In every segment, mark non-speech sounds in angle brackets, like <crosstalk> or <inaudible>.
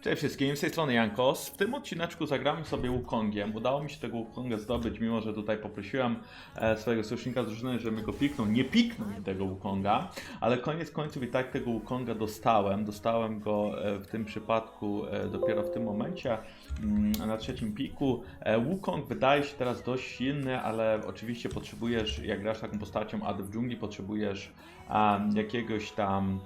Cześć wszystkim, z tej strony Jankos. W tym odcineczku zagramy sobie Wukongiem. Udało mi się tego Wukonga zdobyć, mimo że tutaj poprosiłem e, swojego sojusznika z drużyny, żeby mi go piknął. Nie piknął mi tego Wukonga, ale koniec końców i tak tego Wukonga dostałem. Dostałem go e, w tym przypadku e, dopiero w tym momencie, mm, na trzecim piku. Wukong wydaje się teraz dość silny, ale oczywiście potrzebujesz, jak grasz taką postacią AD w dżungli, potrzebujesz jakiegoś tam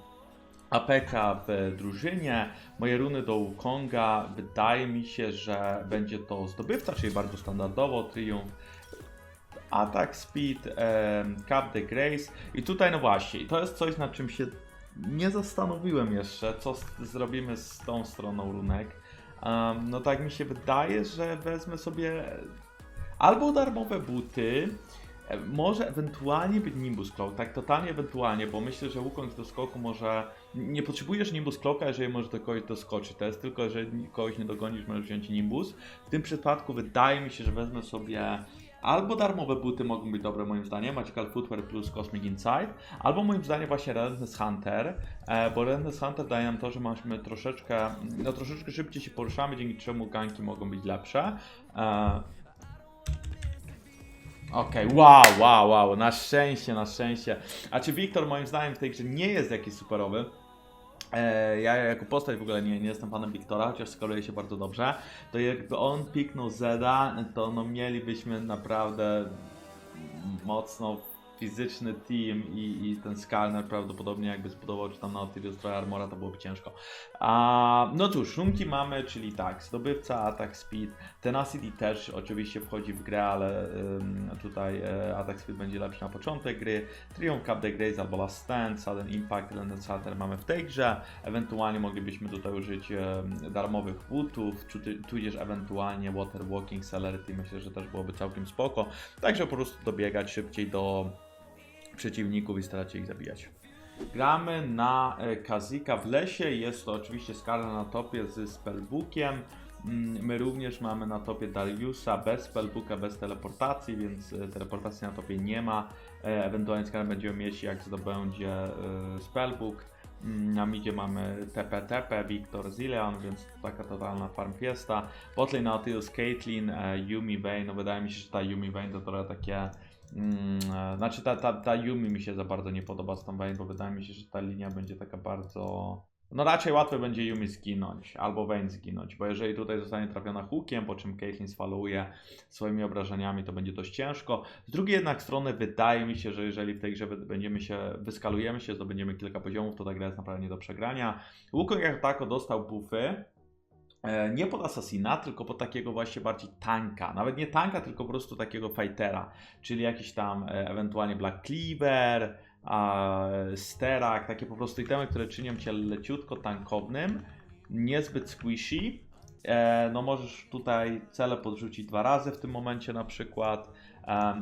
APK w drużynie. Moje runy do Wukonga wydaje mi się, że będzie to zdobywca, czyli bardzo standardowo, Triumph. Attack Speed, Cap the Grace i tutaj no właśnie, to jest coś nad czym się nie zastanowiłem jeszcze, co z, zrobimy z tą stroną runek. Em, no tak mi się wydaje, że wezmę sobie albo darmowe buty, może ewentualnie być Nimbus Cloak, tak totalnie ewentualnie, bo myślę, że Wukong do skoku może... Nie potrzebujesz Nimbus Cloaka, jeżeli możesz do kogoś doskoczyć, to jest tylko, jeżeli kogoś nie dogonisz, możesz wziąć Nimbus. W tym przypadku wydaje mi się, że wezmę sobie albo darmowe buty mogą być dobre moim zdaniem, Magical Footwear plus Cosmic Insight, albo moim zdaniem właśnie Relentless Hunter, e, bo Relentless Hunter daje nam to, że mamy troszeczkę, no troszeczkę szybciej się poruszamy, dzięki czemu ganki mogą być lepsze. Okej, wow, wow, wow, na szczęście, na szczęście. A czy Wiktor moim zdaniem w tej grze nie jest jakiś superowy? E, ja jako postać w ogóle nie, nie jestem fanem Wiktora, chociaż skaluje się bardzo dobrze. To jakby on piknął Zeda, to no mielibyśmy naprawdę mocno fizyczny team i, i ten Skalner prawdopodobnie jakby zbudował czy tam Nautilus trochę armora, to byłoby ciężko. A, no cóż, runki mamy, czyli tak, zdobywca, attack speed, tenacity też oczywiście wchodzi w grę, ale ym, tutaj e, speed będzie lepszy na początek gry, Triumph Cup the Grace albo Last Stand, Sudden Impact, London Salter mamy w tej grze, ewentualnie moglibyśmy tutaj użyć em, darmowych butów, czy tudzież ewentualnie Water Walking Celerity, myślę, że też byłoby całkiem spoko, także po prostu dobiegać szybciej do przeciwników i starać się ich zabijać. Gramy na e, Kazika w lesie, jest to oczywiście Skarna na topie z Spellbookiem. Mm, My również mamy na topie Dariusa bez Spellbooka, bez teleportacji, więc e, teleportacji na topie nie ma. E, Ewentualnie Skarna będziemy mieć jak zdobędzie e, Spellbook. Mm, Na midzie mamy TP TP, Victor Zileon, więc taka totalna farm fiesta. Botlane Nautilus, Caitlyn, Yumi Vayne, no wydaje mi się, że ta Yumi Vayne to trochę takie Mm, znaczy ta, ta, ta Yumi mi się za bardzo nie podoba z tą Vayne, bo wydaje mi się, że ta linia będzie taka bardzo... No raczej łatwo będzie Yumi zginąć, albo Vayne zginąć, bo jeżeli tutaj zostanie trafiona hookiem, po czym Caitlyn sfaluje swoimi obrażeniami, to będzie dość ciężko. Z drugiej jednak strony wydaje mi się, że jeżeli w tej grze będziemy się, wyskalujemy się, zdobędziemy kilka poziomów, to ta gra jest naprawdę nie do przegrania. Wukong jak tako dostał buffy, E, nie pod Assassina, tylko pod takiego właśnie bardziej tanka. Nawet nie tanka, tylko po prostu takiego fightera. Czyli jakiś tam e, ewentualnie Black Cleaver, a, Sterak, takie po prostu itemy, które czynią cię leciutko tankownym, niezbyt squishy. E, no możesz tutaj cele podrzucić dwa razy w tym momencie na przykład.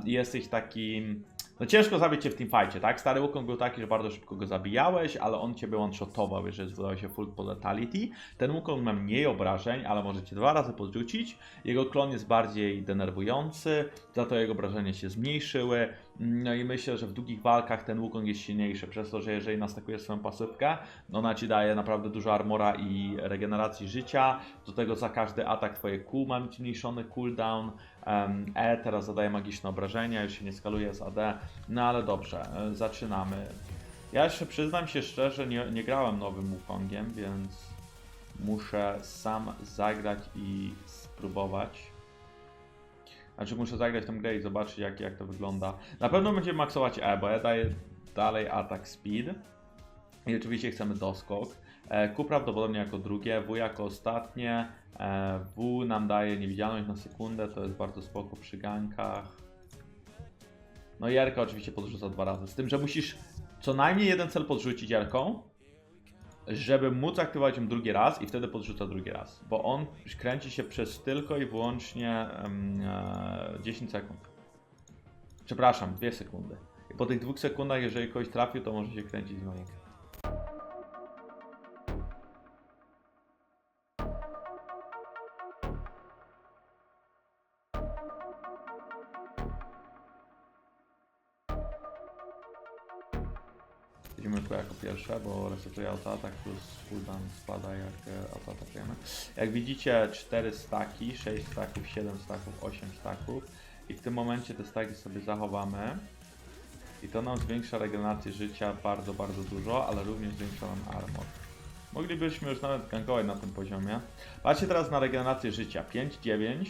I jesteś takim... No ciężko zabić cię w teamfightie, tak? Stary Wukong był taki, że bardzo szybko go zabijałeś, ale on ciebie one-shotował, jeżeli zbudował się full po letality. Ten Wukong ma mniej obrażeń, ale może cię dwa razy podrzucić. Jego klon jest bardziej denerwujący, za to jego obrażenia się zmniejszyły. No i myślę, że w długich walkach ten Wukong jest silniejszy, przez to, że jeżeli nastakujesz swoją pasywkę, no ona ci daje naprawdę dużo armora i regeneracji życia. Do tego za każdy atak twoje Q ma mieć zmniejszony cooldown. E teraz zadaje magiczne obrażenia, już się nie skaluje z AD. No ale dobrze, e, zaczynamy. Ja jeszcze przyznam się szczerze, nie, nie grałem nowym Wukongiem, więc muszę sam zagrać i spróbować. Znaczy muszę zagrać tę grę i zobaczyć jak, jak to wygląda. Na pewno będziemy maksować E, bo ja daję dalej atak speed. I oczywiście chcemy doskok. E, Q prawdopodobnie jako drugie, W jako ostatnie. E, W nam daje niewidzialność na sekundę, to jest bardzo spoko przy gankach. No i Jarka oczywiście podrzuca dwa razy. Z tym, że musisz co najmniej jeden cel podrzucić Jarką, żeby móc aktywować ją drugi raz i wtedy podrzuca drugi raz. Bo on kręci się przez tylko i wyłącznie em, e, 10 sekund. Przepraszam, 2 sekundy. I po tych dwóch sekundach, jeżeli kogoś trafił, to może się kręcić znowu. Widzimy pierwsze, bo resetuje autoatak plus cooldown spada jak e, autoatakujemy. Jak widzicie 4 staki, 6 staków, 7 staków, 8 staków i w tym momencie te staki sobie zachowamy. I to nam zwiększa regenerację życia bardzo, bardzo dużo, ale również zwiększa nam armor. Moglibyśmy już nawet gankować na tym poziomie. Patrzcie teraz na regenerację życia. 5-9.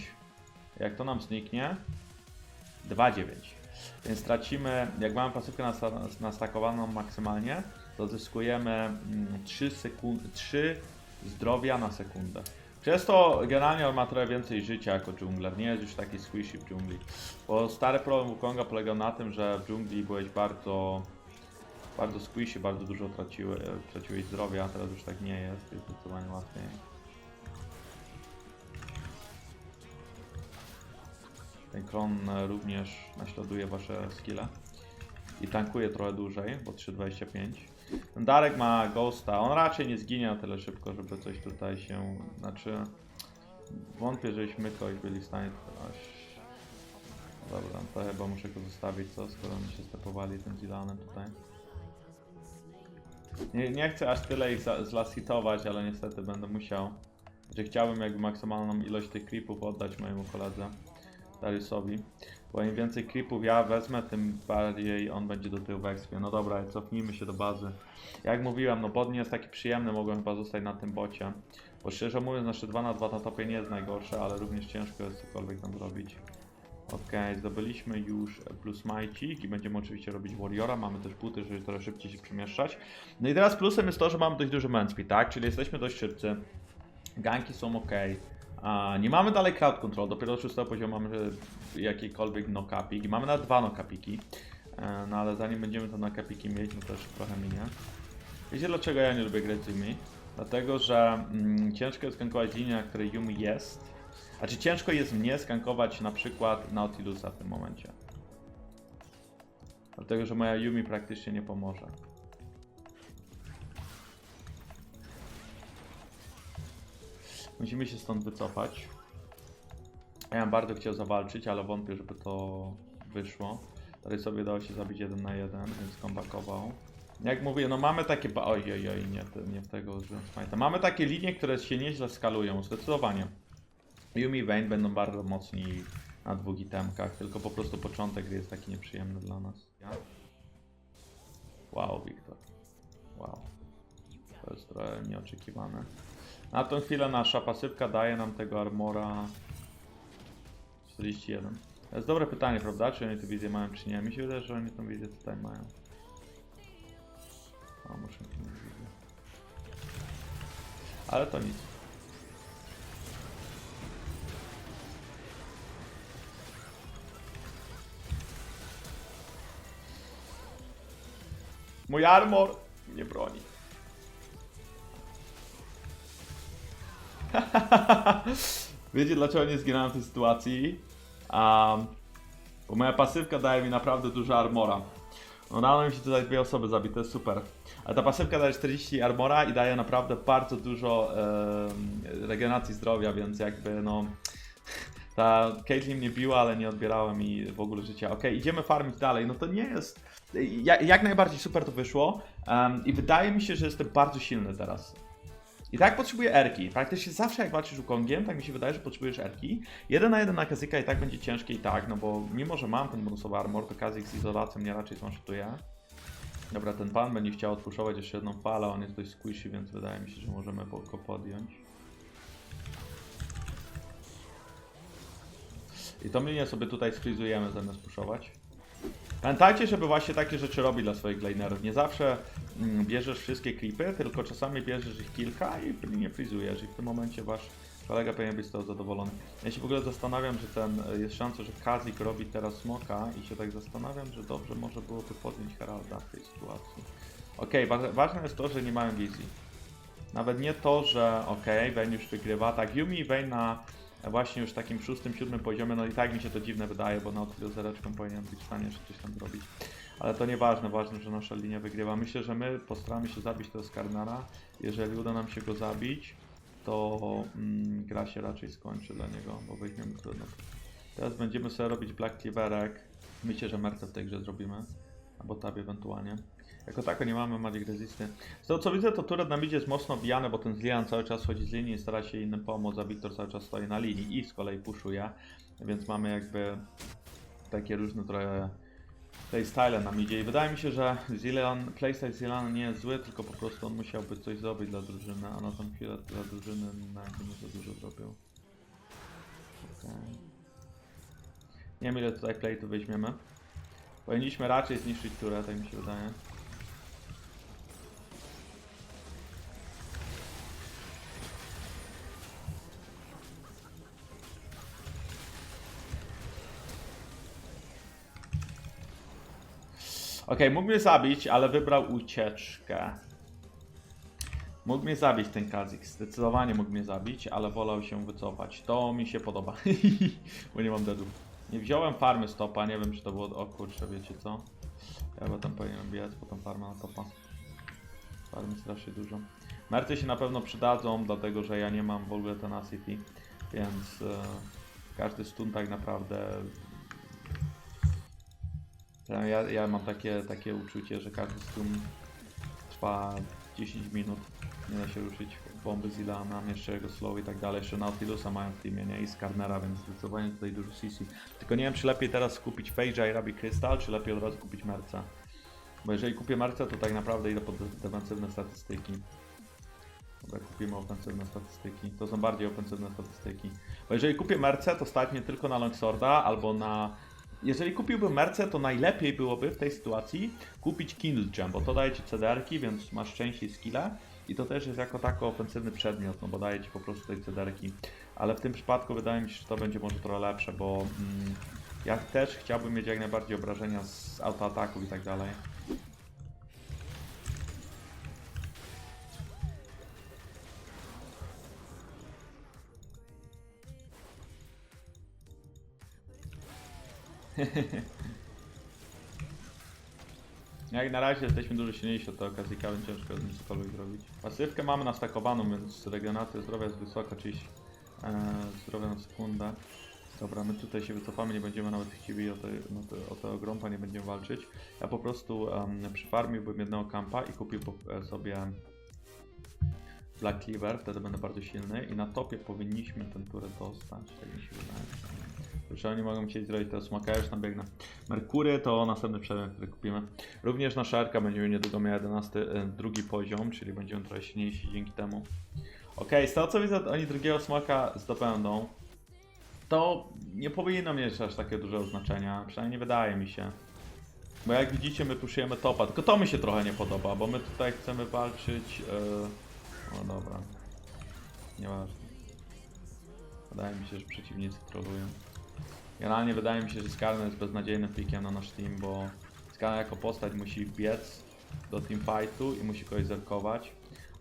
Jak to nam zniknie? 2-9. Więc tracimy, jak mamy pasywkę nasta- nastakowaną maksymalnie, to zyskujemy mm, 3, sekund- 3 zdrowia na sekundę. Przez to generalnie on ma trochę więcej życia jako dżungler, nie jest już taki squishy w dżungli. Bo stary problem Wukonga polegał na tym, że w dżungli byłeś bardzo bardzo squishy, bardzo dużo traciły, traciłeś zdrowia, a teraz już tak nie jest, jest zdecydowanie łatwiej. Ten klon e, również naśladuje wasze skille i tankuje trochę dłużej, bo 3.25. Ten Darek ma Ghosta, on raczej nie zginie na tyle szybko, żeby coś tutaj się, znaczy wątpię, żebyśmy ktoś byli w stanie aż... Dobra, to chyba muszę go zostawić, co, skoro oni się stepowali tym Zilanem tutaj. Nie, nie chcę aż tyle ich zlasitować, ale niestety będę musiał. Że chciałbym jakby maksymalną ilość tych creepów oddać mojemu koledze Dariusowi. Bo im więcej creepów ja wezmę, tym bardziej on będzie do tyłu w expie. No dobra, cofnijmy się do bazy. Jak mówiłem, no bot nie jest taki przyjemny, mogłem chyba zostać na tym bocie. Bo szczerze mówiąc, nasze 2 na 2 na topie nie jest najgorsze, ale również ciężko jest cokolwiek tam zrobić. Okej, zdobyliśmy już plus majcik i będziemy oczywiście robić warriora. Mamy też buty, żeby trochę szybciej się przemieszczać. No i teraz plusem jest to, że mamy dość duży speed, tak? Czyli jesteśmy dość szybcy. Ganki są ok. A, nie mamy dalej crowd control, dopiero do 6 poziomu mamy jakikolwiek knockupik i mamy nawet dwa knockupiki. E, No ale zanim będziemy te knockupiki mieć, no to jeszcze trochę minie. Wiecie dlaczego ja nie lubię grać z Yumi? Dlatego, że mm, ciężko jest gankować linię, na której Yumi jest. Znaczy ciężko jest mnie skankować na przykład Nautilusa w tym momencie. Dlatego, że moja Yumi praktycznie nie pomoże. Musimy się stąd wycofać. Ja bym bardzo chciał zawalczyć, ale wątpię, żeby to wyszło. Tutaj sobie dało się zabić jeden na jeden, więc kombakował. Jak mówię, no mamy takie... Oj, oj, oj, nie, nie w tego użyłem smajta. Mamy takie linie, które się nieźle skalują, zdecydowanie. Yumi i Vayne będą bardzo mocni na dwóch itemkach, tylko po prostu początek jest taki nieprzyjemny dla nas. Wow, Wiktor. Wow. To jest trochę nieoczekiwane. Na tą chwilę nasza pasywka daje nam tego armora 41. To jest dobre pytanie, prawda? Czy oni tę wizję mają, czy nie? Mi się wydaje, że oni tę wizję tutaj mają. O, muszę wizję. Ale to nic. Mój armor nie broni. <laughs> Wiecie dlaczego nie zginąłem w tej sytuacji? Um, bo moja pasywka daje mi naprawdę dużo armora. No dano mi się tutaj dwie osoby zabić, to jest super. Ale ta pasywka daje 40 armora i daje naprawdę bardzo dużo em, regeneracji zdrowia, więc jakby no... <laughs> Ta Caitlyn mnie biła, ale nie odbierała mi w ogóle życia. Ok, idziemy farmić dalej. No to nie jest. Jak, najbardziej super to wyszło. em, I wydaje mi się, że jestem bardzo silny teraz. I tak potrzebuję erki. Praktycznie zawsze jak walczysz Kongiem, tak mi się wydaje, że potrzebujesz erki. Jeden na jeden na Kazyka i tak będzie ciężkie i tak, no bo mimo, że mam ten bonusowy armor, to Kazik z izolacją mnie raczej zmaszutuje. Dobra, ten pan będzie chciał odpuszować jeszcze jedną falę, on jest dość squishy, więc wydaje mi się, że możemy go podjąć. I tą linię sobie tutaj sfrizujemy zamiast puszować. Pamiętajcie, żeby właśnie takie rzeczy robić dla swoich lanerów. Nie zawsze mm, bierzesz wszystkie klipy, tylko czasami bierzesz ich kilka i linię frizujesz. I w tym momencie wasz kolega powinien być z tego zadowolony. Ja się w ogóle zastanawiam, że ten e, jest szansa, że Kazik robi teraz smoka i się tak zastanawiam, że dobrze może byłoby podjąć Heralda w tej sytuacji. Okej, wa ważne jest to, że nie mają wizji. Nawet nie to, że okej, okay, już wygrywa. Tak, Yumi i Vayne na właśnie już takim szóstym, siódmym poziomie, no i tak mi się to dziwne wydaje, bo na odkrył zereczką powinien być w stanie coś tam zrobić. Ale to nieważne, ważne, że nasza linia wygrywa. Myślę, że my postaramy się zabić tego Skarnara. Jeżeli uda nam się go zabić, to mm, gra się raczej skończy dla niego, bo weźmiemy trudno. Teraz będziemy sobie robić Black Cleaverek. Myślę, że Merce w tej grze zrobimy. Albo tab ewentualnie. Jako tako nie mamy Magic Resisty. Z tego co widzę, to turret na midzie jest mocno bijany, bo ten Zlian cały czas chodzi z linii i stara się innym pomóc, a Wiktor cały czas stoi na linii i z kolei puszuje. Więc mamy jakby takie różne trochę playstyle na midzie i wydaje mi się, że Zilean, playstyle Zilana nie jest zły, tylko po prostu on musiałby coś zrobić dla drużyny, a na tą chwilę dla drużyny jakby nie za dużo zrobił. Okej. Nie wiem ile tutaj playtu weźmiemy. Powinniśmy raczej zniszczyć turę, tak mi się wydaje. Okej, mógł mnie zabić, ale wybrał ucieczkę. Mógł mnie zabić ten Kazik, zdecydowanie mógł mnie zabić, ale wolał się wycofać. To mi się podoba, <laughs> bo nie mam deadów. Nie wziąłem farmy stopa, nie wiem czy to było... O kurczę, wiecie co? Ja tam powinienem biec, potem farma na topa. Farmy strasznie dużo. Mercy się na pewno przydadzą, dlatego że ja nie mam w ogóle tenacity, więc e, każdy stun tak naprawdę... Ja, ja mam takie, takie uczucie, że każdy stun trwa 10 minut. Nie da się ruszyć. Bomby z Ila, mam jeszcze jego slow i tak dalej. Jeszcze Nautilusa mają w teamie, nie? I Skarnera, więc zdecydowanie tutaj dużo CC. Tylko nie wiem, czy lepiej teraz kupić Page'a i Rabi Crystal, czy lepiej od razu kupić Merca. Bo jeżeli kupię Merca, to tak naprawdę idę pod de- defensywne statystyki. Dobra, kupimy ofensywne statystyki. To są bardziej ofensywne statystyki. Bo jeżeli kupię Merce, to stać mnie tylko na Longsworda albo na... Jeżeli kupiłbym Merce, to najlepiej byłoby w tej sytuacji kupić Kindle Gem, bo to daje ci CDR-ki, więc masz częściej skille. I to też jest jako tako ofensywny przedmiot, no bo daje ci po prostu tej cederki. Ale w tym przypadku wydaje mi się, że to będzie może trochę lepsze, bo mm, ja też chciałbym mieć jak najbardziej obrażenia z autoataków i tak dalej. <laughs> Jak na razie jesteśmy dużo silniejsi od tego Kazika, więc ciężko z nim cokolwiek zrobić. Pasywkę mamy nastakowaną, więc regeneracja zdrowia jest wysoka, czyli e, zdrowia na sekundę. Dobra, my tutaj się wycofamy, nie będziemy nawet chcieli o, te, no o tego grąpa nie będziemy walczyć. Ja po prostu um, przyfarmiłbym jednego kampa i kupił e, sobie Black Cleaver, wtedy będę bardzo silny i na topie powinniśmy ten turę dostać, tak mi się wydaje. Że oni mogą chcieć zrobić teraz smaka, już tam biegnę. Merkury to następny przedmiot, który kupimy. Również nasza Erka będzie niedługo miała 11, e, drugi poziom, czyli będziemy trochę silniejsi dzięki temu. Okej, z tego co widzę, oni drugiego smaka zdobędą. To nie powinno mieć aż takie duże znaczenia, przynajmniej nie wydaje mi się. Bo jak widzicie, my puszujemy topa, tylko to mi się trochę nie podoba, bo my tutaj chcemy walczyć... Yy... No dobra. Nieważne. Wydaje mi się, że przeciwnicy trolują. Generalnie wydaje mi się, że Skarner jest beznadziejnym pikiem na nasz team, bo Skarner jako postać musi biec do teamfightu i musi kogoś zerkować,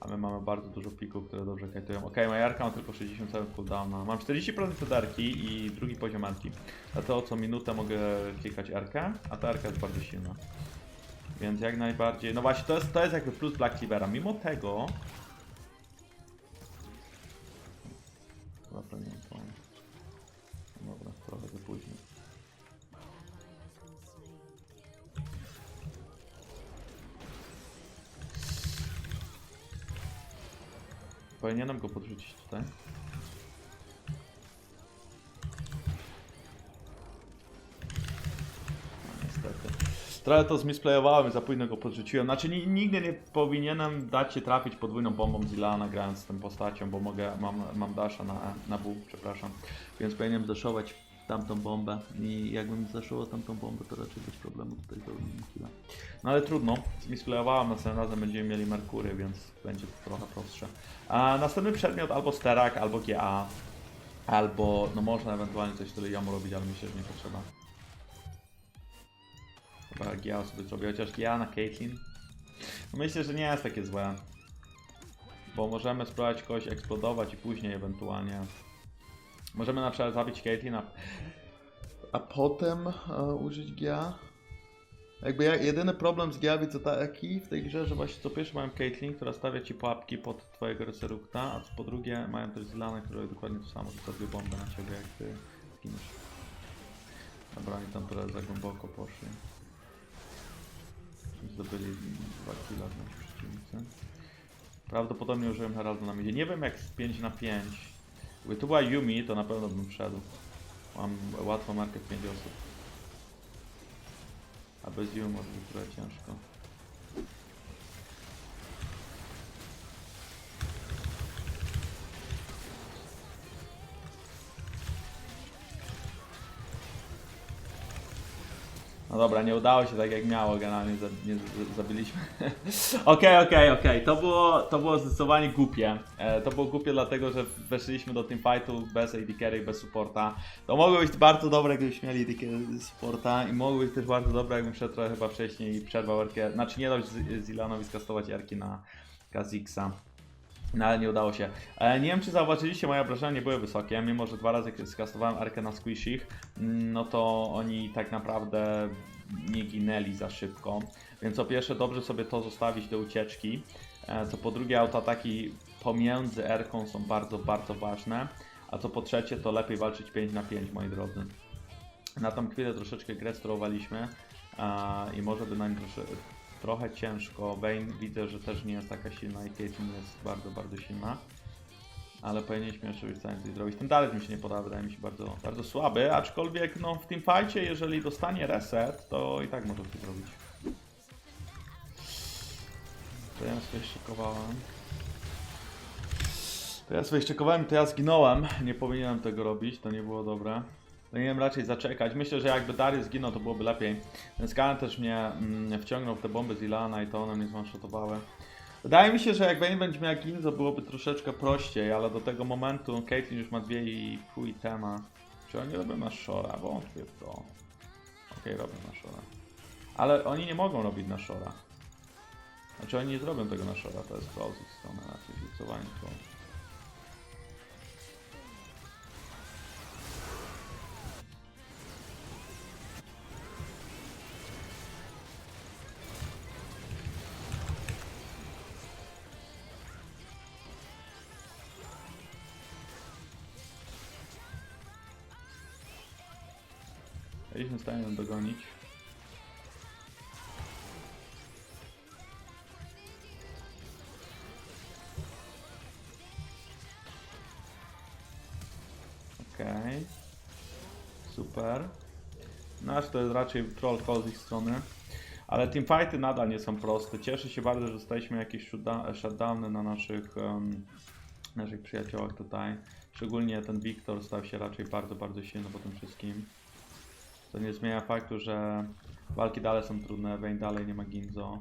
a my mamy bardzo dużo pików, które dobrze kajtują. Ok, moja Jarka ma tylko 60 sekund cooldowna. Mam 40% cederki i drugi poziom Erki. Dlatego co minutę mogę klikać Erkę, a ta Erka jest bardzo silna. Więc jak najbardziej, no właśnie to jest, to jest jakby plus Black Cleavera. Mimo tego... Powinienem go podrzucić tutaj. No, niestety. Trochę to zmisplayowałem za późno go podrzuciłem. Znaczy ni- nigdy nie powinienem dać się trafić podwójną bombą z Ilana grając z tą postacią, bo mogę, mam, mam dasha na, na W, przepraszam. Więc powinienem zaszować tamtą bombę i jakbym zaszował tamtą bombę, to raczej bez problemu tutaj zrobiłbym killa. No ale trudno, zmisplayowałem, następnym razem będziemy mieli Merkury, więc będzie to trochę prostsze. A następny przedmiot albo Sterak, albo GA, albo no można ewentualnie coś tyle jamu robić, ale myślę, że nie potrzeba. Dobra, GA sobie zrobię, chociaż GA na Caitlyn. No myślę, że nie jest takie złe. Bo możemy spróbować kogoś eksplodować i później ewentualnie. Możemy na przykład zabić Caitlyn, a, a potem e, użyć GA. Jakby ja, jedyny problem z GA widzę taki w tej grze, że właśnie co pierwsze mają Caitlyn, która stawia ci pułapki pod twojego reserukta, a po drugie mają też Zilana, które dokładnie to samo, tylko dwie bomby na ciebie, jak ty zginiesz. Dobra, oni tam trochę za głęboko poszli. zdobyli 2 killa nasi przeciwnicy. Prawdopodobnie użyłem Heralda na midzie. Nie wiem jak z 5 na 5. Gdyby tu była Yumi, to na pewno bym wszedł. Mam łatwą markę w 5 osób. A bez Yumi może być trochę ciężko. No dobra, nie udało się tak jak miało, generalnie za, nie z- zabiliśmy. <laughs> Okej, okej, okej, to było to było zdecydowanie głupie. E, to było głupie dlatego, że weszliśmy do teamfightu bez AD carry, bez supporta. To mogło być bardzo dobre, gdybyśmy mieli AD carry supporta i mogło być też bardzo dobre, jakbym szedł trochę chyba wcześniej i przerwał Erkę, znaczy nie dał Z- Zilanowi skastować Erki na Kazixa. No ale nie udało się. E, nie wiem czy zauważyliście, moje obrażenia nie były wysokie, mimo że dwa razy skastowałem Arkę na squishich, mm, no to oni tak naprawdę nie ginęli za szybko. Więc po pierwsze dobrze sobie to zostawić do ucieczki, e, co po drugie autoataki pomiędzy Erką są bardzo, bardzo ważne, a co po trzecie to lepiej walczyć 5 na 5 moi drodzy. Na tą chwilę troszeczkę grę sterowaliśmy a, i może by nam trosze, trochę ciężko. Vayne widzę, że też nie jest taka silna i Caitlyn jest bardzo, bardzo silna. Ale powinniśmy jeszcze stanie coś zrobić. Ten dalej mi się nie podoba, wydaje mi się bardzo, bardzo słaby, aczkolwiek no, w tym fajcie, jeżeli dostanie reset, to i tak może coś zrobić. To ja sobie szykowałem. To ja sobie szczekowałem, to ja zginąłem. Nie powinienem tego robić, to nie było dobre. Powinienem raczej zaczekać. Myślę, że jakby Darius zginął, to byłoby lepiej. Ten Scan też mnie mm, wciągnął w te bomby z Ilana i to one mnie zwanshotowały. Wydaje mi się, że jak Vayne będzie miał Ginzo, byłoby troszeczkę prościej, ale do tego momentu Caitlyn już ma dwie i pół tema. Czy oni robią na Shora? Wątpię w to. Okej, robią na Shora. Ale oni nie mogą robić na Shora. Znaczy oni nie zrobią tego na Shora, to jest close ich strona raczej, zdecydowanie close. Ją dogonić. Okej. Super. Nasz to jest raczej troll z ich strony. Ale teamfighty nadal nie są proste. Cieszę się bardzo, że dostaliśmy jakieś shutdowny na naszych, um, naszych przyjaciołach tutaj. Szczególnie ten Wiktor stał się raczej bardzo, bardzo silny po tym wszystkim. To nie zmienia faktu, że walki dalej są trudne, Vayne dalej nie ma Ginzo.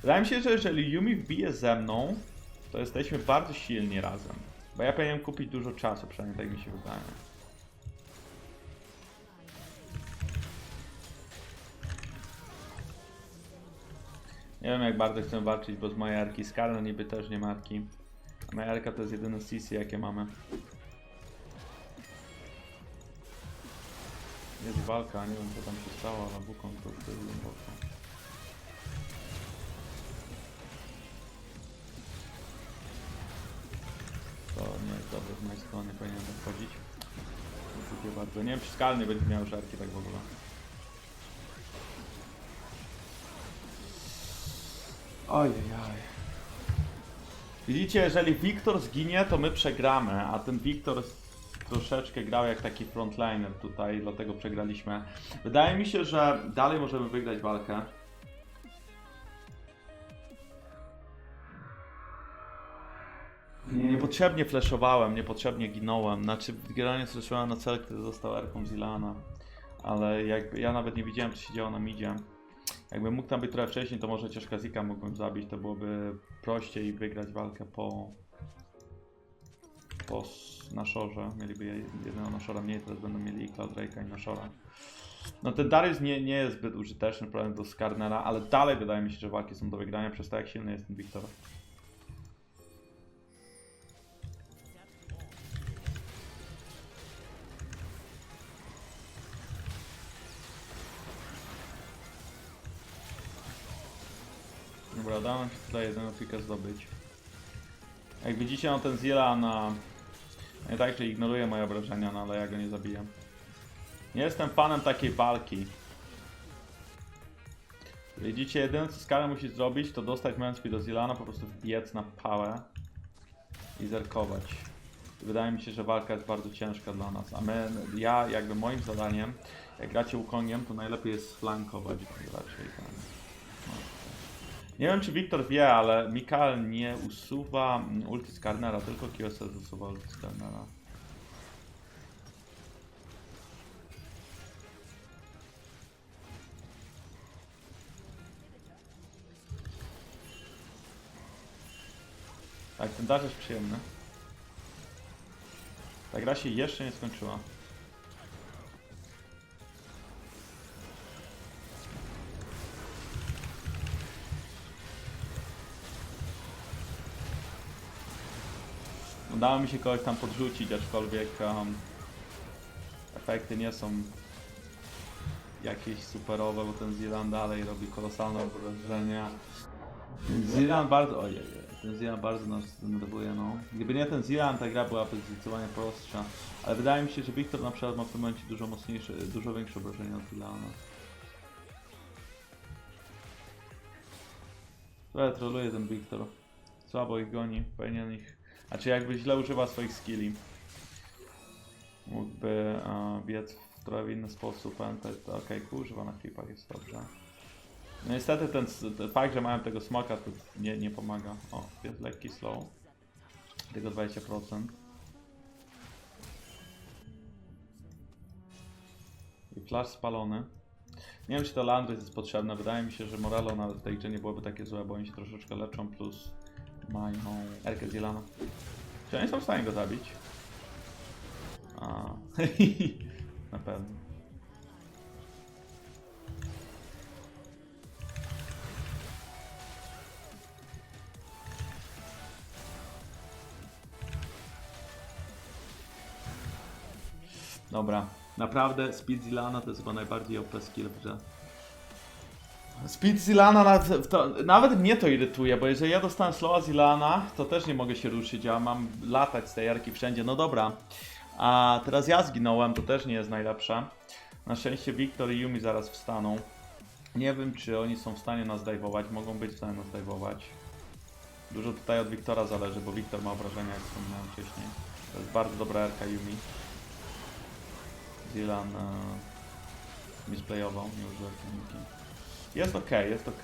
Wydaje mi się, że jeżeli Yumi wbije ze mną, to jesteśmy bardzo silni razem. Bo ja powinienem kupić dużo czasu, przynajmniej tak mi się wydaje. Nie wiem jak bardzo chcę walczyć, bo z mojej arki Skarna niby też nie ma arki. A moja arka to jest jedyne CC jakie mamy. Jest walka, nie wiem co tam się stało, ale Wukong to już jest głęboko. To nie jest dobre z mojej strony, powinienem tak wchodzić. Dziękuję bardzo. Nie wiem czy skalny będzie miał żarki tak w ogóle. Ojej. Widzicie, jeżeli Wiktor zginie, to my przegramy, a ten Wiktor troszeczkę grał jak taki frontliner tutaj, dlatego przegraliśmy. Wydaje mi się, że dalej możemy wygrać walkę. Nie, niepotrzebnie flashowałem, niepotrzebnie ginąłem. Znaczy, generalnie flashowałem na cel, który został Erką z Ilana. Ale jakby ja nawet nie widziałem, co się działo na midzie. Jakbym mógł tam być trochę wcześniej, to może chociaż Kazika mógłbym zabić, to byłoby prościej wygrać walkę po... po s- naszorze. Mieliby je- jednego naszora mniej, teraz będą mieli i Cloud Rake'a i naszora. No ten Darius nie, nie jest zbyt użyteczny, problem do Skarnera, ale dalej wydaje mi się, że walki są do wygrania przez to, jak silny jest ten Wiktor. Dobra, się tutaj jednego pika zdobyć. Jak widzicie, no ten Zilla na... Nie tak, że ignoruje moje obrażenia, no ale ja go nie zabiję. Nie jestem fanem takiej walki. Widzicie, jedyne co Skala musi zrobić, to dostać męski do Zilana, po prostu wbiec na pałę i zerkować. Wydaje mi się, że walka jest bardzo ciężka dla nas, a my, ja jakby moim zadaniem, jak gracie Ukongiem, to najlepiej jest flankować raczej. Tam. Nie wiem czy Wiktor wie, ale Mikael nie usuwa ulti z Karnera, tylko QSS usuwa ulti z Karnera. Tak, ten dash jest przyjemny. Ta gra się jeszcze nie skończyła. Udało mi się kogoś tam podrzucić, aczkolwiek um, efekty nie są jakieś superowe, bo ten Zilan dalej robi kolosalne wrażenia. Zilan bardzo. Ojej, ten Zilan bardzo nas denerwuje, no. Gdyby nie ten Zilan, ta gra byłaby zdecydowanie prostsza. Ale wydaje mi się, że Wiktor na przykład ma w tym momencie dużo mocniejsze, dużo większe obrażenia od Zilana. Trochę troluje ten Wiktor. Słabo ich goni, powinien ich... Znaczy jakby źle używa swoich skilli. Mógłby e, biec w trochę inny sposób, okej, okay, używa na klipach, jest dobrze. No niestety ten, ten fakt, że mają tego smoka, to nie, nie pomaga. O, jest lekki slow. Tylko 20%. I flash spalony. Nie wiem, czy to Landry jest potrzebne. Wydaje mi się, że Morello nawet w tej grze nie byłoby takie złe, bo oni się troszeczkę leczą, plus mają Erkę Zilana. Czy oni są w stanie go zabić? A, <laughs> na pewno. Dobra, naprawdę Speed Zilana to jest chyba najbardziej OP skill w grze. Speed Zilana, to, nawet mnie to irytuje, bo jeżeli ja dostanę slowa Zilana, to też nie mogę się ruszyć, ja mam latać z tej jarki wszędzie, no dobra. A teraz ja zginąłem, to też nie jest najlepsze. Na szczęście Wiktor i Yumi zaraz wstaną. Nie wiem, czy oni są w stanie nas dajwować, mogą być w stanie nas dajwować. Dużo tutaj od Wiktora zależy, bo Wiktor ma obrażenia, jak wspominałem wcześniej. To jest bardzo dobra RK Yumi. Zilan e, misplayował, nie użył techniki. Jest ok, jest ok.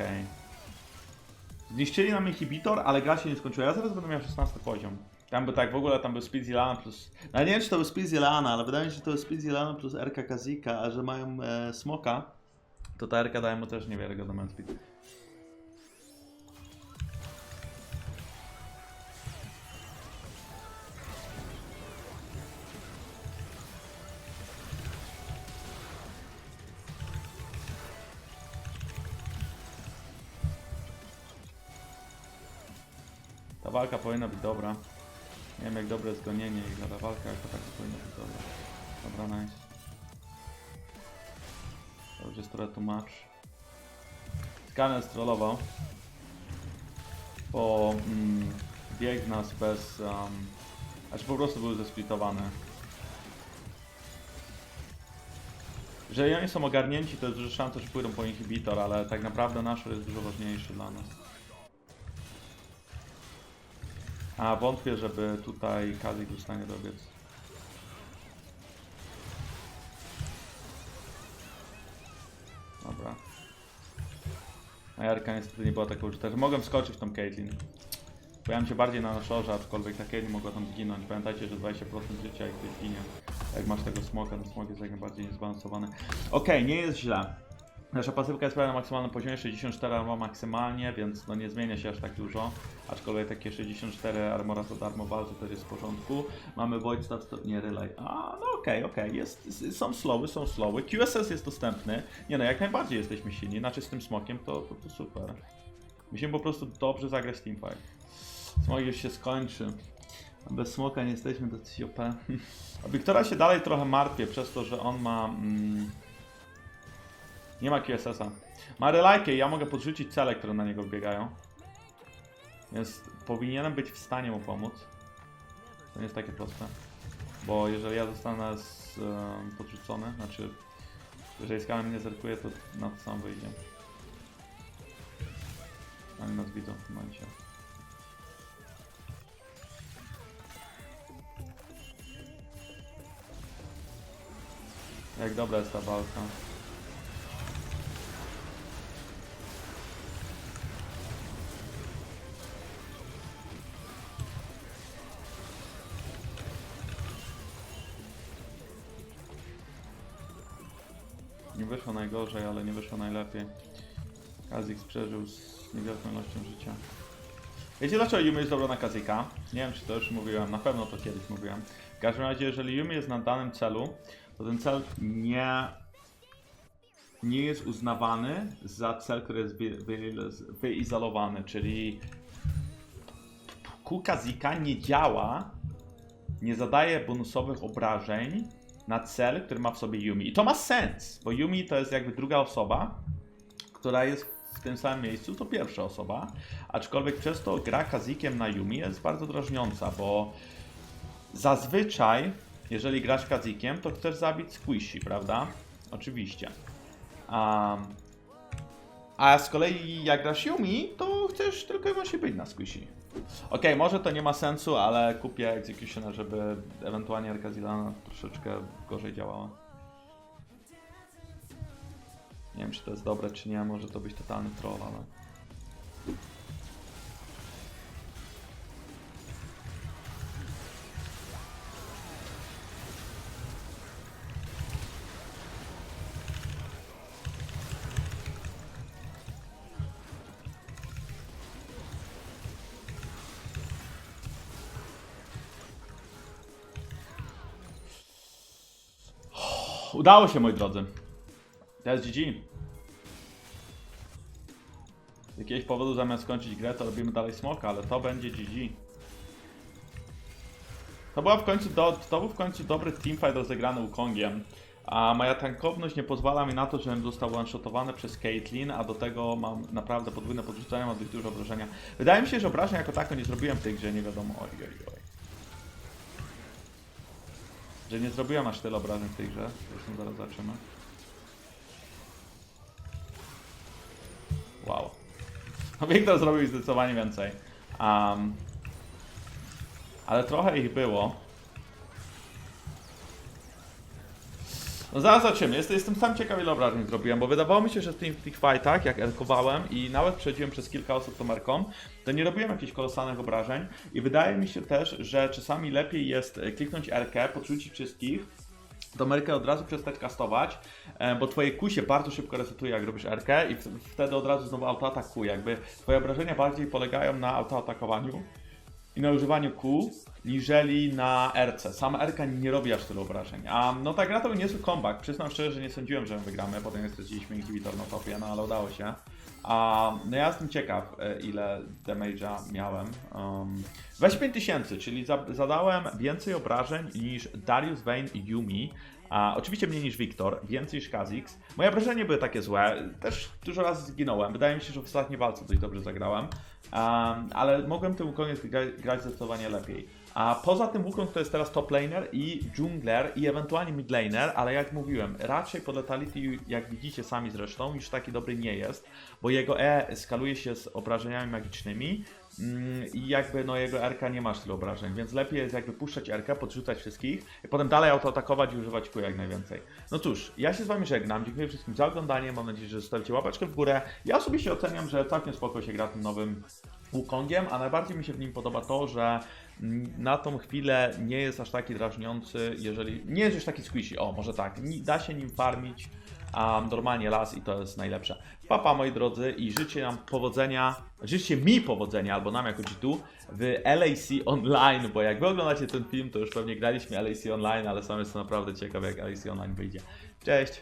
Zniszczyli nam inhibitor, ale gra się nie skończyła. Ja zaraz będę miał 16 poziom. Tam by tak, w ogóle tam był Speed Zilana plus... No nie wiem, czy to był Speed Zilana, ale wydaje mi się, że to był Speed Zilana plus RK Kazika, a że mają e, Smoka, to ta RK daje mu też niewiarygodny moment speed. Ta walka powinna być dobra. Nie wiem jak dobre jest gonienie i ta walka jako taka powinna być dobra. Dobra, nice. To już jest trochę tłumacz. Scanner strollował. Bo mm, bieg nas bez... Um, aż po prostu był zesplitowany. Jeżeli oni są ogarnięci, to jest duża szansa, że pójdą po inhibitor, ale tak naprawdę nasz jest dużo ważniejszy dla nas. A wątpię, żeby tutaj Kazik był w stanie dobiec. Dobra. A Jarka niestety nie była taka że mogłem skoczyć w tą Caitlyn. Pojawiam się bardziej na naszorze, aczkolwiek ta Caitlyn mogła tam zginąć. Pamiętajcie, że 20% życia jak ktoś ginie. Jak masz tego smoka, ten smok jest jak najbardziej niezbalansowany. Okej, nie jest źle. Nasza pasywka jest prawie na maksymalnym poziomie, 64 armor maksymalnie, więc no nie zmienia się aż tak dużo. Aczkolwiek takie 64 armora za darmo walczy też jest w porządku. Mamy Void Staff, nie Relay. A, no okej, okej, jest, jest- są slowy, są slowy. QSS jest dostępny. Nie no, jak najbardziej jesteśmy silni, znaczy z tym smokiem to, to, to super. Musimy po prostu dobrze zagrać teamfight. Smok już się skończy. Bez smoka nie jesteśmy dosyć OP. <laughs> A Wiktora się dalej trochę martwię przez to, że on ma... Mm, nie ma QSS-a. Ma relajkę ja mogę podrzucić cele, które na niego wbiegają. Więc powinienem być w stanie mu pomóc. To nie jest takie proste. Bo jeżeli ja zostanę z, em, podrzucony, znaczy jeżeli skala mnie zerkuje, to na to sam wyjdzie. Oni nas widzą w tym momencie. Jak dobra jest ta walka. Najgorzej, ale nie wyszło najlepiej. Kazik przeżył z niewielką ilością życia. Wiecie dlaczego Yumi jest dobra na Kazika? Nie wiem czy to już mówiłem, na pewno to kiedyś mówiłem. W każdym razie, jeżeli Yumi jest na danym celu, to ten cel nie, nie jest uznawany za cel, który jest wy, wy, wyizolowany, czyli Q Kazika nie działa, nie zadaje bonusowych obrażeń na cel, który ma w sobie Yumi. I to ma sens, bo Yumi to jest jakby druga osoba, która jest w tym samym miejscu, to pierwsza osoba. Aczkolwiek przez to gra Kazikiem na Yumi jest bardzo drażniąca, bo zazwyczaj, jeżeli grasz Kazikiem, to chcesz zabić Squishy, prawda? Oczywiście. Um, a z kolei jak grasz Yumi, to chcesz tylko i wyłącznie być na Squishy. Okej, może to nie ma sensu, ale kupię Executiona, żeby ewentualnie Arkazilana troszeczkę gorzej działała. Nie wiem, czy to jest dobre, czy nie. Może to być totalny troll, ale... Udało się, moi drodzy. Jest GG. Z jakiegoś powodu zamiast skończyć grę, to robimy dalej smoka, ale to będzie GG. To, była w końcu do, to był w końcu dobry teamfight rozegrany Ukongiem. A moja tankowność nie pozwala mi na to, żebym został one-shotowany przez Caitlyn, a do tego mam naprawdę podwójne podrzucenia, mam dość dużo obrażenia. Wydaje mi się, że obrażeń jako tako nie zrobiłem w tej grze, nie wiadomo. Oj, oj, oj. Że nie zrobiłem aż tyle obrażeń w tej grze. Zresztą zaraz zobaczymy. Wow. No Wiktor zrobił zdecydowanie więcej. Um, ale trochę ich było. No zaraz zobaczymy. Jest, jestem sam ciekawy ile obrażeń zrobiłem, bo wydawało mi się, że w tych, tych fightach, jak erkowałem i nawet przechodziłem przez kilka osób tą erką, to nie robiłem jakichś kolosalnych obrażeń i wydaje mi się też, że czasami lepiej jest e, kliknąć erkę, podrzucić wszystkich, to Merkę od razu przestać kastować, e, bo twoje Q się bardzo szybko resetuje, jak robisz Rkę i wtedy od razu znowu autoatakuje. Jakby twoje obrażenia bardziej polegają na autoatakowaniu i na używaniu Q, niżeli na RC. Sama RK nie robi aż tylu obrażeń. A no ta gra to był niezły comeback. Przyznam szczerze, że nie sądziłem, że ją wygramy, potem straciliśmy inhibitor na topie, no ale udało się. A, no ja jestem ciekaw, e, ile damage'a miałem. Um, weź 5000, czyli za, zadałem więcej obrażeń niż Darius Vayne Yumi. A, oczywiście mniej niż Wiktor, więcej niż Kha'Zix. Moje obrażenia nie były takie złe, też dużo razy zginąłem. Wydaje mi się, że w ostatniej walce dość dobrze zagrałem. Um, ale mogłem tym koniec grać zdecydowanie lepiej. A poza tym Wukong to jest teraz top laner i jungler i ewentualnie mid laner, ale jak mówiłem, raczej pod Letality, jak widzicie sami zresztą, już taki dobry nie jest, bo jego E skaluje się z obrażeniami magicznymi i jakby no jego RK nie masz tylu obrażeń, więc lepiej jest jakby puszczać RK, podrzucać wszystkich i potem dalej autoatakować i używać Q jak najwięcej. No cóż, ja się z Wami żegnam, dziękuję wszystkim za oglądanie, mam nadzieję, że zostawicie łapeczkę w górę. Ja osobiście oceniam, że całkiem spoko się gra tym nowym Wukongiem, a najbardziej mi się w nim podoba to, że mm, na tą chwilę nie jest aż taki drażniący, jeżeli. Nie jest już taki squishy, o może tak. Da się nim farmić a normalnie las i to jest najlepsze. Papa moi drodzy i życzę nam powodzenia, życzcie mi powodzenia, albo nam jako tu w LAC Online, bo jak wy oglądacie ten film, to już pewnie graliśmy LAC Online, ale sam jestem naprawdę ciekaw jak LAC Online wyjdzie. Cześć!